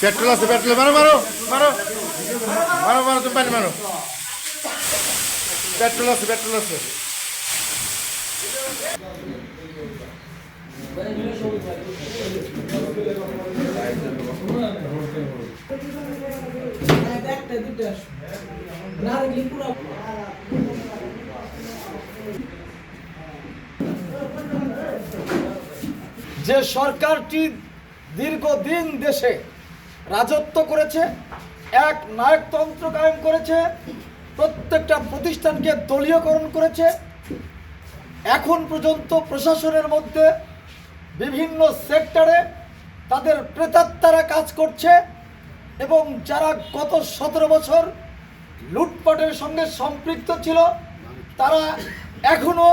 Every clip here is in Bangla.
পেট্রোল আছে পেট্রোল মারো মারো মারো। মারো মারো, তুমি পানি মারো। পেট্রোল আছে পেট্রোল আছে। যে সরকারটি দীর্ঘদিন দেশে রাজত্ব করেছে, এক নায়কতন্ত্র কায়েম করেছে, প্রত্যেকটা প্রতিষ্ঠানকে দলীয়করণ করেছে। এখন পর্যন্ত প্রশাসনের মধ্যে বিভিন্ন সেক্টরে তাদের প্রেতাত্মারা কাজ করছে এবং যারা গত সতেরো বছর লুটপাটের সঙ্গে সম্পৃক্ত ছিল, তারা এখনও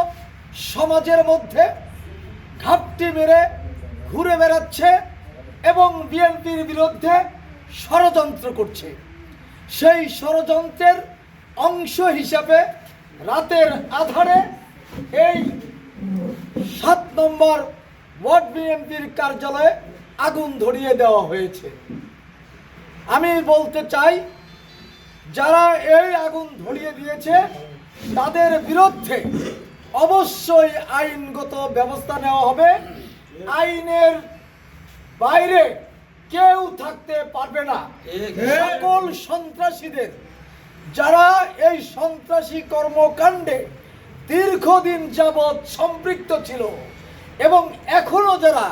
সমাজের মধ্যে ঘাপটি মেরে ঘুরে বেড়াচ্ছে। এবং বিএনপির বিরুদ্ধে ষড়যন্ত্র করছে। সেই ষড়যন্ত্রের অংশ হিসাবে রাতের আধারে এই সাত নম্বর ওয়ার্ড বিএনপির কার্যালয়ে আগুন ধরিয়ে দেওয়া হয়েছে। আমি বলতে চাই, যারা এই আগুন ধরিয়ে দিয়েছে, তাদের বিরুদ্ধে অবশ্যই আইনগত ব্যবস্থা নেওয়া হবে। আইনের বাইরে কেউ থাকতে পারবে না। সকল সন্ত্রাসীদের যারা এই সন্ত্রাসী কর্মকাণ্ডে দীর্ঘদিন যাবৎ সম্পৃক্ত ছিল এবং এখনও যারা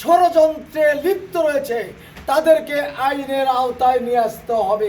ষড়যন্ত্রে লিপ্ত রয়েছে তাদেরকে আইনের আওতায় নিয়ে আসতে হবে।